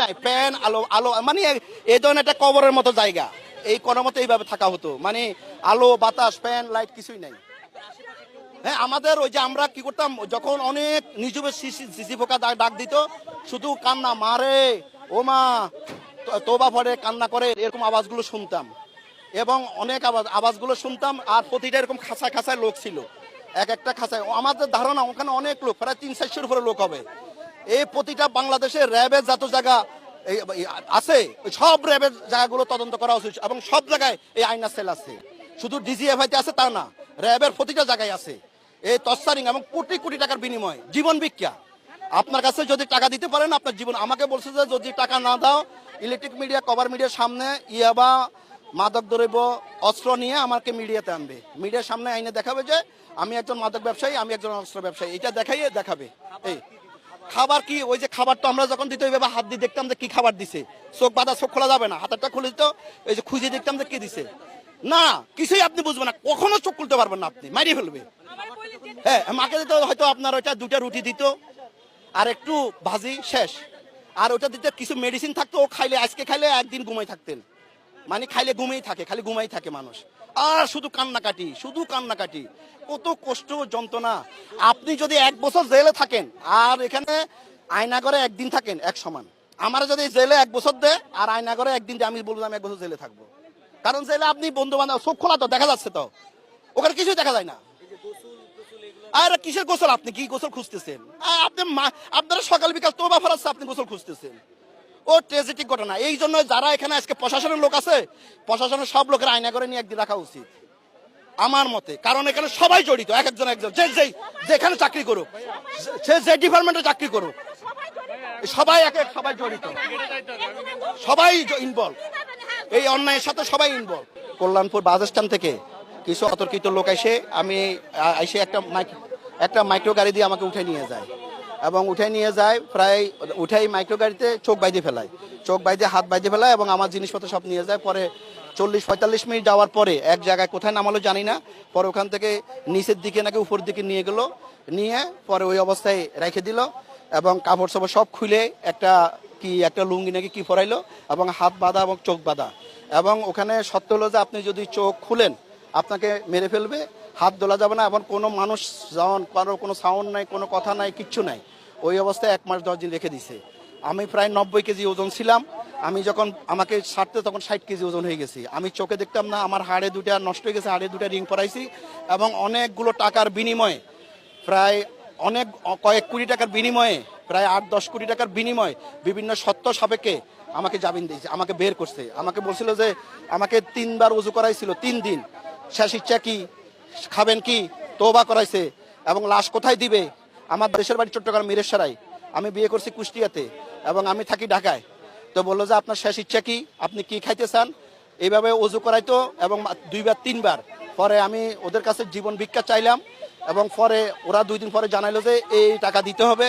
নাই প্যান আলো আলো মানে এই ধরনের একটা কবরের মতো জায়গা। এই কোনো মতো এইভাবে থাকা হতো। মানে আলো, বাতাস ফ্যান লাইট কিছুই নাই। হ্যাঁ আমাদের ওই যে আমরা কি করতাম, যখন অনেক নিজবে সিসি ফোকা ডাক দিত, শুধু কান্না মারে ও মা তোবা পড়ে কান্না করে, এরকম আওয়াজগুলো শুনতাম। এবং অনেক আওয়াজ, আওয়াজগুলো শুনতাম, আর প্রতিটা এরকম খাঁচায় খাঁচায় লোক ছিল। এক একটা খাঁচায় আমাদের ধারণা, ওখানে অনেক লোক, প্রায় তিন চারশোর উপরে লোক হবে। এই প্রতিটা বাংলাদেশের র্যাবের যত জায়গা আছে সব র্যাবের জায়গাগুলো তদন্ত করা উচিত এবং সব জায়গায় এই আইনা সেল আছে। শুধু ডিজিএফআইতে আছে তা না, র্যাবের প্রতিটা জায়গায় আছে। এই তস্তারিং এবং কোটি কোটি টাকার বিনিময়, জীবন ভিক্ষা। আপনার কাছে যদি টাকা দিতে পারেন, আপনার জীবন, আমাকে বলছে যে যদি টাকা না দাও, ইলেকট্রিক মিডিয়া, কভার মিডিয়ার সামনে ইয়াবা, মাদক দ্রব্য, অস্ত্র নিয়ে আমাকে মিডিয়াতে আনবে। মিডিয়ার সামনে আইনে দেখাবে যে, আমি একজন মাদক ব্যবসায়ী, আমি একজন অস্ত্র ব্যবসায়ী। এটা দেখাইয়ে দেখাবে। এই খাবার কি, ওই যে খাবার তো আমরা যখন দিতে ওইভাবে হাত দিয়ে দেখতাম যে কি খাবার দিছে, চোখ বাঁধা চোখ খোলা যাবে না, হাতেরটা খুলে দিত, এই যে খুঁজে দেখতাম যে কি দিছে। না, কিছুই আপনি বুঝবেন না, কখনো চোখ খুলতে পারবেন না আপনি মারিয়ে ফেলবে। হ্যাঁ মাকে দিতে হয়তো আপনার ওইটা দুটা রুটি দিত, আর একটু ভাজি, শেষ। আর ওটা দিতে কিছু মেডিসিন থাকতো, ও খাইলে, আজকে খাইলে একদিন ঘুমাই থাকতেন। মানে খাইলে ঘুমেই থাকে, খালি ঘুমাই থাকে মানুষ। আর শুধু কান্নাকাটি শুধু কান্নাকাটি। কত কষ্ট যন্ত্রণা। আপনি যদি এক বছর জেলে থাকেন আর এখানে আয়নাগরে একদিন থাকেন এক সমান। আমার যদি জেলে এক বছর দেয় আর আয়নাগরে একদিন দেয়, আমি বলব আমি এক বছর জেলে থাকব। কারণ জেলে আপনি বন্ধু বান্ধব চোখ খোলা তো দেখা যাচ্ছে তো। ওখানে কিছুই দেখা যায় না। আর কিসের গোসল আপনি? কি গোসল খুঁজতেছেন? আপনি আপনারা সকাল বিকাল তো তোবা ফরাচ্ছে আপনি গোসল খুঁজতেছেন। ও ট্রেজেটিক ঘটনা। এই জন্য যারা এখানে আজকে প্রশাসনের লোক আছে, প্রশাসনের সব লোকের আয়না করে নিয়ে একদিন রাখা উচিত। আমার মতে, কারণ এখানে সবাই জড়িত, এক একজন একজন। যে যেই যেখানে চাকরি করুক, সে যে ডিপার্টমেন্টে চাকরি করুক, সবাই এক এক সবাই জড়িত। সবাই ইনভলভ এই অন্যায়ের সাথে সবাই ইনভলভ কল্যাণপুর বাস স্ট্যান্ড থেকে কিছু অতর্কিত লোক এসে আমি এসে একটা মাইক, একটা মাইক্রো গাড়ি দিয়ে আমাকে উঠে নিয়ে যায়। এবং উঠে নিয়ে যায়, প্রায় উঠাই মাইক্রো গাড়িতে চোখ বাইদে ফেলায়। চোখ বাইদে হাত বাইদে ফেলায় এবং আমার জিনিসপত্র সব নিয়ে যায়। পরে চল্লিশ পঁয়তাল্লিশ মিনিট যাওয়ার পরে এক জায়গায় কোথায় নামালো জানি না। পরে ওখান থেকে নিচের দিকে নাকি উপর দিকে নিয়ে গেলো। নিয়ে পরে ওই অবস্থায় রেখে দিল এবং কাপড় সাপড় সব খুলে একটা কি, একটা লুঙ্গি নাকি কি পরাইলো এবং হাত বাঁধা এবং চোখ বাঁধা। এবং ওখানে সত্য হলো যে আপনি যদি চোখ খুলেন, আপনাকে মেরে ফেলবে। হাত দোলা যাবে না এবং কোনো মানুষ যেমন কারও কোনো সাউন্ড নাই, কোনো কথা নাই, কিচ্ছু নাই, ওই অবস্থায় এক মাস দশ দিন রেখে দিছে। আমি প্রায় নব্বই কেজি ওজন ছিলাম, আমি যখন আমাকে ছাড়তে তখন ষাট কেজি ওজন হয়ে গেছি। আমি চোখে দেখতাম না, আমার হাড়ে দুটা নষ্ট হয়ে গেছে, হাড়ে দুটা রিং পরাইছি এবং অনেকগুলো টাকার বিনিময়ে প্রায় অনেক, কয়েক কোটি টাকার বিনিময়ে, প্রায় আট দশ কোটি টাকার বিনিময়ে বিভিন্ন সত্য সাপেক্ষে আমাকে জামিন দিয়েছে, আমাকে বের করছে। আমাকে বলছিল যে, আমাকে তিনবার উজু করাইছিল, তিন দিন। শেষ ইচ্ছা কি? খাবেন কি? তোবা করাইছে। এবং লাশ কোথায় দিবে? আমার দেশের বাড়ি চট্টগ্রাম মিরেশ্বরাই আমি বিয়ে করছি কুষ্টিয়াতে এবং আমি থাকি ঢাকায়। তো বলল যে, আপনার শেষ ইচ্ছা কি? আপনি কি খাইতে চান? এইভাবে অজু করাইতো এবং দুইবার, তিনবার। পরে আমি ওদের কাছে জীবন ভিক্ষা চাইলাম এবং পরে ওরা দুই দিন পরে জানাইলো যে, এই টাকা দিতে হবে,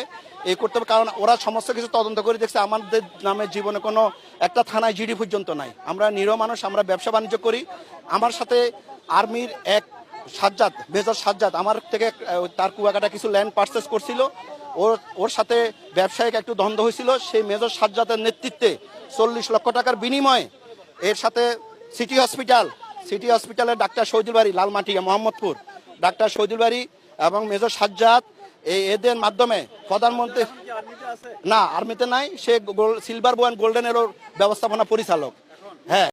এই করতে হবে। কারণ ওরা সমস্ত কিছু তদন্ত করে দেখছে, আমাদের নামে জীবনে কোনো একটা থানায় জিডি পর্যন্ত নাই। আমরা নিরহ মানুষ, আমরা ব্যবসা বাণিজ্য করি। আমার সাথে আর্মির এক সাজ্জাদ, মেজর সাজ্জাদ, আমার থেকে তার কুয়াকাটা কিছু ল্যান্ড পারচেস করছিল। ওর ওর সাথে ব্যবসায়িক একটু দ্বন্দ্ব হয়েছিল। সেই মেজর সাজ্জাদের নেতৃত্বে চল্লিশ লক্ষ টাকার বিনিময়ে এর সাথে সিটি হসপিটাল সিটি হসপিটালের ডাক্তার শহীদুল বাড়ি লালমাটিয়া, মোহাম্মদপুর, ডাক্তার শহীদুল বাড়ি এবং মেজর সাজ্জাদ, এই এদের মাধ্যমে প্রধানমন্ত্রী না আর্মিতে নাই, সে সিলভার বয়ান গোল্ডেন এরোর ব্যবস্থাপনা পরিচালক। হ্যাঁ।